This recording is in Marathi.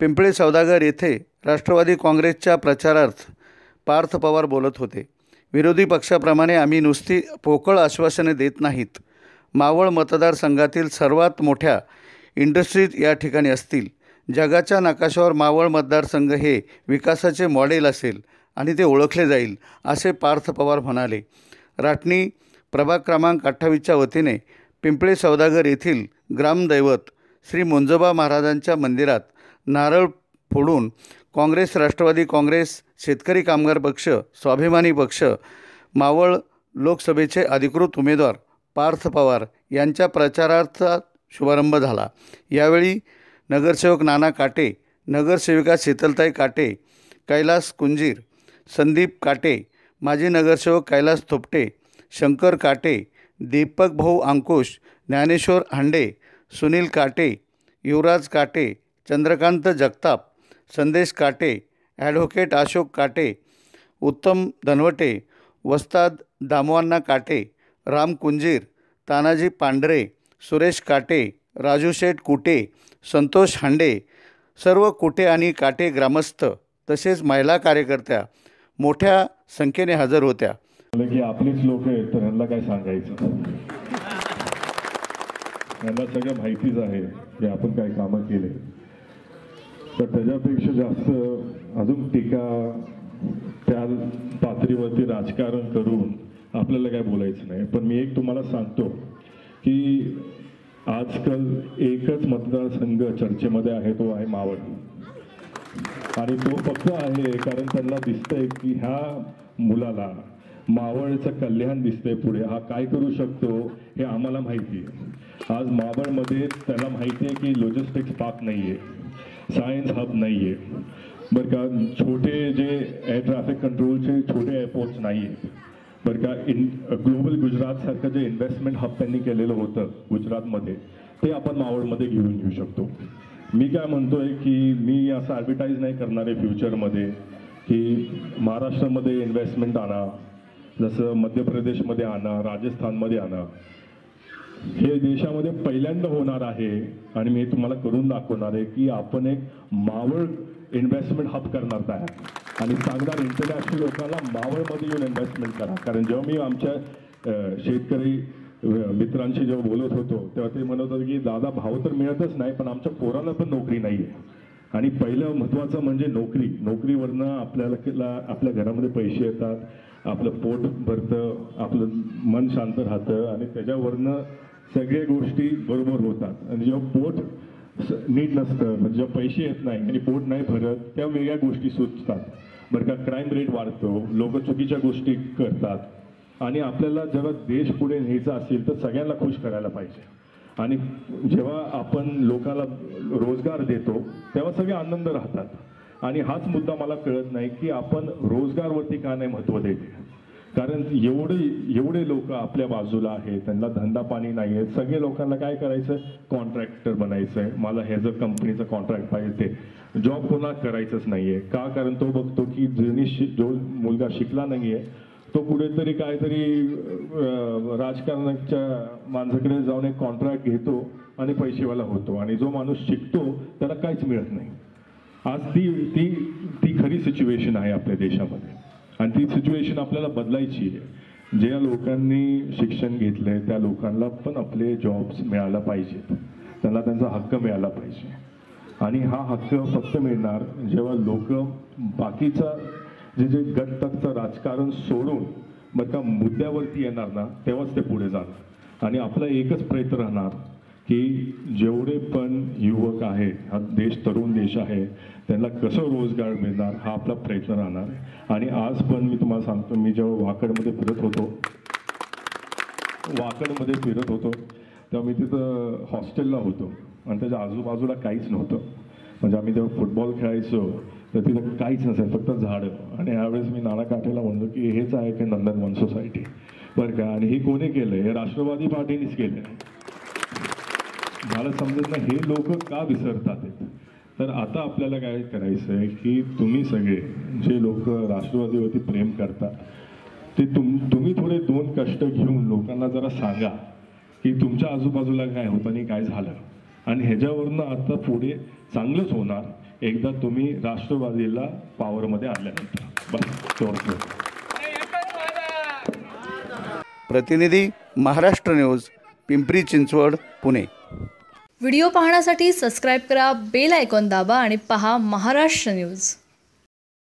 पिंपळे सौदागर येथे राष्ट्रवादी काँग्रेसच्या प्रचारार्थ पार्थ पवार बोलत होते. विरोधी पक्षाप्रमाणे आम्ही नुसती पोकळ आश्वासने देत नाहीत. मावळ मतदारसंघातील सर्वात मोठ्या इंडस्ट्रीज या ठिकाणी असतील. जगाच्या नकाशावर मावळ मतदारसंघ हे विकासाचे मॉडेल असेल आणि ते ओळखले जाईल असे पार्थ पवार म्हणाले. राटणी प्रभाग क्रमांक अठ्ठावीसच्या वतीने पिंपळे सौदागर येथील ग्रामदैवत श्री मुंजोबा महाराजांच्या मंदिरात नारळ फोडून काँग्रेस राष्ट्रवादी काँग्रेस शेतकरी कामगार पक्ष स्वाभिमानी पक्ष मावळ लोकसभेचे अधिकृत उमेदवार पार्थ पवार यांच्या प्रचारार्थ शुभारंभ झाला. यावेळी नगरसेवक नाना काटे नगरसेविका शीतलताई काटे कैलास कुंजीर संदीप काटे माजी नगरसेवक कैलास थोपटे शंकर काटे दीपक भाऊ अंकुश ज्ञानेश्वर हांडे सुनील काटे युवराज काटे चंद्रकांत जगताप संदेश काटे ॲडव्होकेट अशोक काटे उत्तम धनवटे वस्ताद दामवांना काटे राम कुंजीर तानाजी पांढरे सुरेश काटे राजू शेठ कुटे संतोष हांडे सर्व कुटे आणि काटे ग्रामस्थ तसेच महिला कार्यकर्त्या मोठ्या संख्येने हजर होत्या. की आपलीच लोक आहेत तर ह्यांना काय सांगायचं? ह्यांना सगळं माहितीच आहे की आपण काय कामं केले. तर त्याच्यापेक्षा जास्त अजून टीका त्या पातळीवरती राजकारण करून आपल्याला काय बोलायचं नाही. पण मी एक तुम्हाला सांगतो की आजकाल एकच मतदारसंघ चर्चेमध्ये आहे तो आहे मावळ. आणि तो फक्त आहे कारण त्यांना दिसतंय की ह्या मुलाला मावळचं कल्याण दिसतंय पुढे. हा काय करू शकतो हे आम्हाला माहिती आहे. आज मावळमध्ये त्याला माहिती आहे की लॉजिस्टिक्स पार्क नाही आहे सायन्स हब नाही आहे बरं का छोटे जे एअर ट्रॅफिक कंट्रोलचे छोटे एअरपोर्ट्स नाही आहेत बरं का इन ग्लोबल गुजरातसारखं जे इन्व्हेस्टमेंट हब त्यांनी केलेलं होतं गुजरातमध्ये ते आपण मावळमध्ये घेऊन घेऊ शकतो. मी काय म्हणतोय की मी असं ॲडव्हर्टाईज नाही करणार आहे फ्युचरमध्ये की महाराष्ट्रामध्ये इन्व्हेस्टमेंट आणा जसं मध्य प्रदेशमध्ये आणा राजस्थानमध्ये आणा. हे देशामध्ये पहिल्यांदा होणार आहे आणि मी तुम्हाला करून दाखवणार आहे की आपण एक मावळ इन्व्हेस्टमेंट हब करणार आहे. आणि सांगणार इंटरनॅशनल लोकांना मावळमध्ये येऊन इन्व्हेस्टमेंट करा. कारण जेव्हा मी आमच्या शेतकरी मित्रांशी जेव्हा बोलत होतो तेव्हा ते म्हणत होते की दादा भाव तर मिळतच नाही पण आमच्या पोराला पण नोकरी नाही आहे आणि पहिलं महत्त्वाचं म्हणजे नोकरी. नोकरीवरनं आपल्याला आपल्या घरामध्ये पैसे येतात आपलं पोट भरतं आपलं मन शांत राहतं आणि त्याच्यावरनं सगळ्या गोष्टी बरोबर होतात. आणि जेव्हा पोट स- नीट नसतं म्हणजे जेव्हा पैसे येत नाही आणि पोट नाही भरत त्या वेगळ्या गोष्टी सुचतात. बरं का क्राईम रेट वाढतो लोक चुकीच्या गोष्टी करतात. आणि आपल्याला जेव्हा देश पुढे न्यायचा असेल तर सगळ्यांना खुश करायला पाहिजे. आणि जेव्हा आपण लोकांना रोजगार देतो तेव्हा सगळे आनंद राहतात. आणि हाच मुद्दा मला कळत नाही की आपण रोजगारवरती का नाही महत्त्व देते. कारण एवढे एवढे लोक आपल्या बाजूला आहेत त्यांना धंदा पाणी नाही आहे. सगळे लोकांना काय करायचं कॉन्ट्रॅक्टर बनायचं आहे मला हे कंपनीचं कॉन्ट्रॅक्ट पाहिजे ते. जॉब कोणा करायचंच नाही आहे का? कारण तो बघतो की ज्यांनी शि- जो मुलगा शिकला नाही आहे तो कुठेतरी काहीतरी राजकारणाच्या माणसाकडे जाऊन एक कॉन्ट्रॅक्ट घेतो आणि पैसेवाला होतो. आणि जो माणूस शिकतो त्याला काहीच मिळत नाही. आज ती ती ती खरी सिच्युएशन आहे आपल्या देशामध्ये. आणि ती सिच्युएशन आपल्याला बदलायची आहे. ज्या लोकांनी शिक्षण घेतलंय त्या लोकांना पण आपले जॉब्स मिळायला पाहिजेत. त्यांना त्यांचा हक्क मिळाला पाहिजे. आणि हा हक्क फक्त मिळणार जेव्हा लोक बाकीचा जे जे गटतटचं राजकारण सोडून मग त्या मुद्द्यावरती येणार ना तेव्हाच ते पुढे जाणार. आणि आपला एकच प्रयत्न राहणार की जेवढे पण युवक आहे हा देश तरुण देश आहे त्यांना कसं रोजगार मिळणार हा आपला प्रयत्न राहणार. आहे आणि आज पण मी तुम्हाला सांगतो मी जेव्हा वाकडमध्ये फिरत होतो वाकडमध्ये फिरत होतो तेव्हा मी तिथं हॉस्टेलला होतो. आणि त्याच्या आजूबाजूला काहीच नव्हतं. म्हणजे आम्ही जेव्हा फुटबॉल खेळायचो तर तिथं काहीच नसेल फक्त झाडं. आणि यावेळेस मी नाना काठेला म्हणलो की हेच आहे की नंदनवन सोसायटी. बरं का? आणि हे कोणी केलं हे राष्ट्रवादी पार्टीनेच केलं मला समजत नाही हे लोक का विसरतात तर आता आपल्याला काय करायचं आहे की तुम्ही सगळे जे लोक राष्ट्रवादीवरती प्रेम करता ते तुम तुम्ही थोडे दोन कष्ट घेऊन लोकांना जरा सांगा की तुमच्या आजूबाजूला काय होतं आणि काय झालं. आणि ह्याच्यावरनं आता पुढे चांगलंच होणार. एकदा तुम्ही राष्ट्रवादीला पॉवरमध्ये आल्यानंतर बस प्रतिनिधी महाराष्ट्र न्यूज पिंपरी चिंचवड पुणे. व्हिडिओ पाहण्यासाठी सबस्क्राईब करा बेल आयकॉन दाबा आणि पहा महाराष्ट्र न्यूज.